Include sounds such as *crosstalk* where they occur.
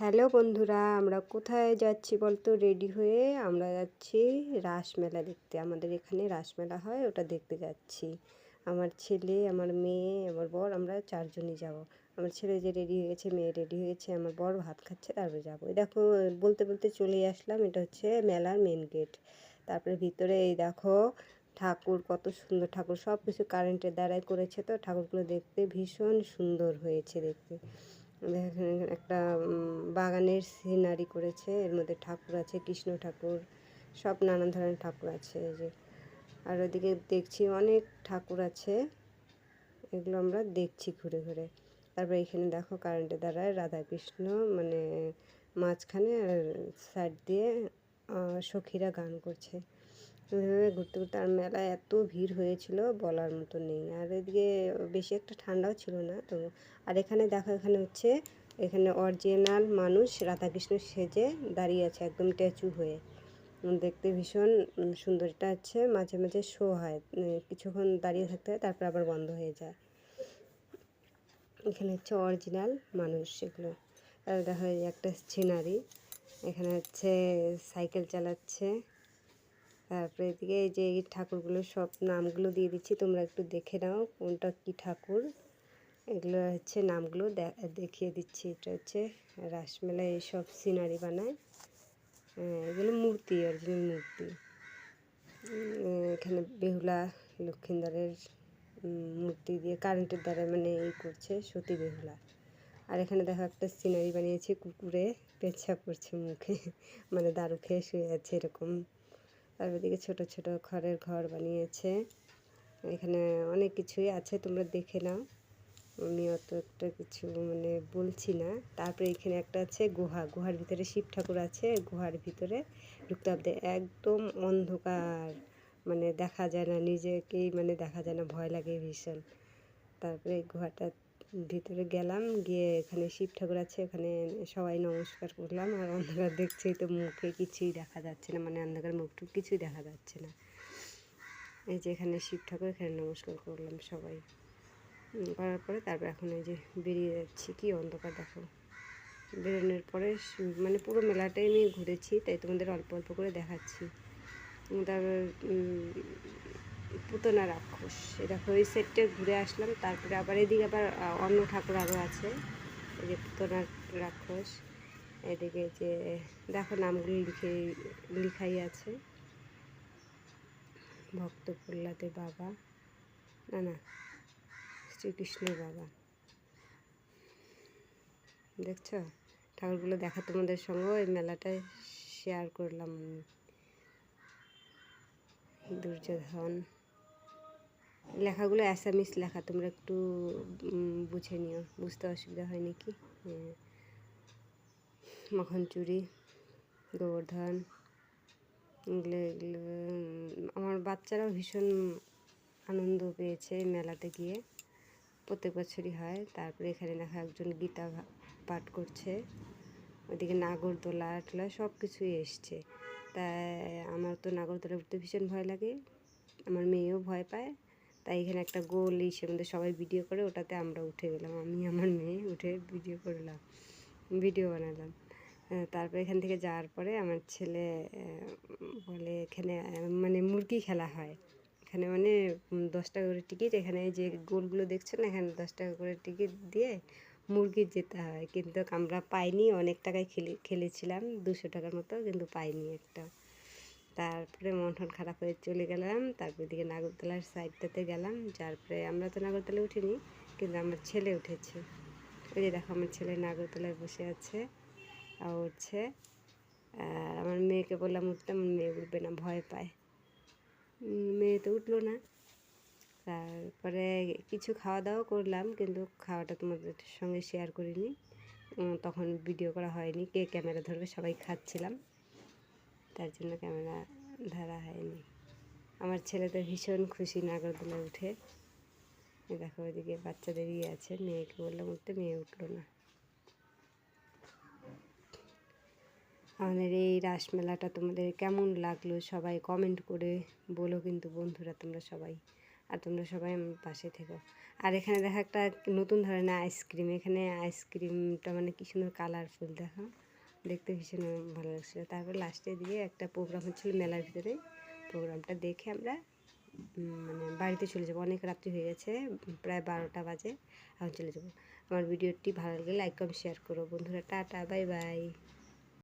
Hello বন্ধুরা, আমরা কোথায় যাচ্ছি বলতো? রেডি হয়ে আমরা যাচ্ছি রাসমেলা দেখতে। আমাদের এখানে রাসমেলা হয়, ওটা দেখতে যাচ্ছি। আমার ছেলে, আমার মেয়ে, আমার বর, আমরা চারজনই যাব। আমার ছেলে যে রেডি হয়েছে মেয়ে রেডি হয়েছে আমার বর ভাত খাচ্ছে, তারপরে যাব। এই দেখো, বলতে বলতে চলে আসলাম, এটা হচ্ছে মেলার মেন গেট তারপরে ভিতরে এই দেখো, ঠাকুর কত সুন্দর, ঠাকুর সব কিছু কারেন্টের দ্বারাই করেছে তো, ঠাকুরগুলো দেখতে ভীষণ সুন্দর হয়েছে দেখতে। একটা বাগানের সিনারি করেছে, এর মধ্যে ঠাকুর আছে, কৃষ্ণ ঠাকুর, সব নানান ধরনের ঠাকুর আছে এই যে। আর ওদিকে দেখছি অনেক ঠাকুর আছে, এগুলো আমরা দেখছি ঘুরে ঘুরে। তারপর এখানে দেখো কারেন্টের দ্বারায় রাধা কৃষ্ণ মানে মাঝখানে আর সাইড দিয়ে সখীরা গান করছে। এভাবে ঘুরতে ঘুরতে আর মেলায় এত ভিড় হয়েছিল বলার মতো নেই। আর এদিকে বেশি একটা ঠান্ডাও ছিল না, তো আর এখানে দেখো, এখানে হচ্ছে এখানে অরিজিনাল মানুষ রাধাকৃষ্ণ সেজে দাঁড়িয়ে আছে একদম স্ট্যাচু হয়ে। দেখতে ভীষণ উম, সুন্দর এটা হচ্ছে মাঝে মাঝে শো হয় কিছুক্ষণ দাঁড়িয়ে থাকতে হয় তারপর আবার বন্ধ হয়ে যায়। এখানে হচ্ছে অরিজিনাল মানুষ আর দেখো এই একটা সিনারি এখানে হচ্ছে সাইকেল চালাচ্ছে। তারপরে এদিকে এই যে এই ঠাকুরগুলো সব নামগুলো দিয়ে দিচ্ছি তোমরা একটু দেখে নাও কোনটা কি ঠাকুর। এগুলো হচ্ছে নামগুলো দেখিয়ে দিচ্ছি। এটা হচ্ছে রাসমেলায় এইসব সিনারি বানায়। হ্যাঁ, এগুলো মূর্তি অরিজিনাল মূর্তি। এখানে বেহুলা লক্ষিন্দরের মূর্তি দিয়ে কারেন্টের দ্বারা মানে এই করছে সতী বেহুলা। আর এখানে দেখো একটা সিনারি বানিয়েছে কুকুরে পেচ্ছাপ করছে মুখে *laughs* মানে দারু খেয়ে শুয়ে আছে এরকম। তারপর দিকে ছোট ছোট খড়ের ঘর বানিয়েছে। এখানে অনেক কিছুই আছে তোমরা দেখে নাও। আমি অত একটা কিছু মানে বলছি না। তারপরে এখানে একটা আছে গুহা। গুহার ভিতরে শিব ঠাকুর আছে। গুহার ভিতরে ঢুকতে হবে। একদম অন্ধকার। মানে দেখা যায় না। নিজেকেই মানে দেখা যায় না। ভয় লাগে ভীষণ। তারপরে গুহাটার ভিতরে গেলাম। গিয়ে এখানে শিব ঠাকুর আছে। ওখানে সবাই নমস্কার করলাম। আর অন্ধকার দেখছেই তো মুখে কিছুই দেখা যাচ্ছে না। মানে অন্ধকার মুখটুক কিছুই দেখা যাচ্ছে না। এই যে এখানে শিব ঠাকুর, এখানে নমস্কার করলাম সবাই। করার পরে তারপর এখন এই যে বেরিয়ে যাচ্ছি কি অন্ধকার দেখো বেরোনোর পরে মানে পুরো মেলাটাই আমি ঘুরেছি, তাই তোমাদের অল্প অল্প করে দেখাচ্ছি। তারপর পুতনা রাক্ষস দেখো এই সেটটা ঘুরে আসলাম, তারপরে আবার এদিকে আবার অন্য ঠাকুর আরও আছে, এই যে পুতনা রাক্ষস, এদিকে যে, দেখো নামগুলো লিখে, লিখাই আছে। ভক্ত প্রহ্লাদের বাবা, না না শ্রীকৃষ্ণের বাবা। দেখছ? ঠাকুরগুলো দেখা তোমাদের সঙ্গে, ওই মেলাটায় শেয়ার করলাম আমি। দুর্যোধন। লেখাগুলো অ্যাসামিস লেখা, তোমরা একটু বুঝে নিও। বুঝতে অসুবিধা হয় নাকি? হ্যাঁ। মাখন চুরি গোবর্ধন, এগুলো এগুলো আমার বাচ্চারাও ভীষণ আনন্দ পেয়েছে মেলাতে গিয়ে। প্রত্যেক বছরই হয়। তারপরে এখানে দেখা একজন গীতা পাঠ করছে। ওইদিকে নাগরদোলা টোলা সব কিছুই এসছে। তাই আমার তো নাগরদোলা উঠতে ভীষণ ভয় লাগে। আমার মেয়েও ভয় পায়। তাই এখানে একটা গোল ইসের মধ্যে সবাই ভিডিও করে, ওটাতে আমরা উঠে গেলাম। আমি, আমার মেয়ে উঠে ভিডিও করলাম, ভিডিও বানালাম। তারপরে এখান থেকে যাওয়ার পরে আমার ছেলে বলে এখানে মানে মুরগি খেলা হয়। এখানে মানে দশ টাকা করে টিকিট এখানে যে গোলগুলো দেখছ না, এখানে দশ টাকা করে টিকিট দিয়ে মুরগি যেতে হয়। কিন্তু আমরা পাইনি, অনেক টাকায় খেলে, খেলেছিলাম, দুশো টাকার মতো, কিন্তু পাইনি একটা। তারপরে মন টন খারাপ হয়ে চলে গেলাম, তারপর দিকে নাগরতলার সাইডটাতে গেলাম তারপরে আমরা তো নাগরতলায় উঠিনি, কিন্তু আমার ছেলে উঠেছে। ওই যে দেখো, আমার ছেলে নাগরতলায় বসে আছে আর উঠছে। আর আমার মেয়েকে বললাম, উঠতে। আমার মেয়ে উঠবে না, ভয় পায়। মেয়ে তো উঠল না। তারপরে কিছু খাওয়া দাওয়া করলাম, কিন্তু খাওয়াটা তোমাদের সঙ্গে শেয়ার করিনি। তখন ভিডিও করা হয়নি, কে ক্যামেরা ধরবে সবাই খাচ্ছিলাম। তার জন্য ক্যামেরা ধরা হয়নি। আমার ছেলে তো ভীষণ খুশি নাগরদোলায় উঠে। দেখো ওইদিকে বাচ্চাদের ইয়ে আছে, মেয়েকে বললাম, উঠতে। মেয়ে উঠল না। আমাদের এই রাসমেলাটা তোমাদের কেমন লাগল সবাই কমেন্ট করে বলো কিন্তু বন্ধুরা তোমরা সবাই। আর তোমরা সবাই আমার পাশে থেকো। আর এখানে দেখো একটা নতুন ধরনের আইসক্রিম এখানে আইসক্রিমটা মানে কি সুন্দর কালারফুল দেখো। দেখতে ভীষণ ভালো লাগছিল। তারপর লাস্টে দিয়ে একটা প্রোগ্রাম হচ্ছিল মেলার ভিতরে। প্রোগ্রামটা দেখে আমরা মানে বাড়িতে চলে যাব। অনেক রাত্রি হয়ে গেছে, প্রায় বারোটা বাজে। এখন চলে যাব। আমার ভিডিওটি ভালো লাগলে লাইক কমেন্ট শেয়ার করো। বন্ধুরা, টাটা বাই বাই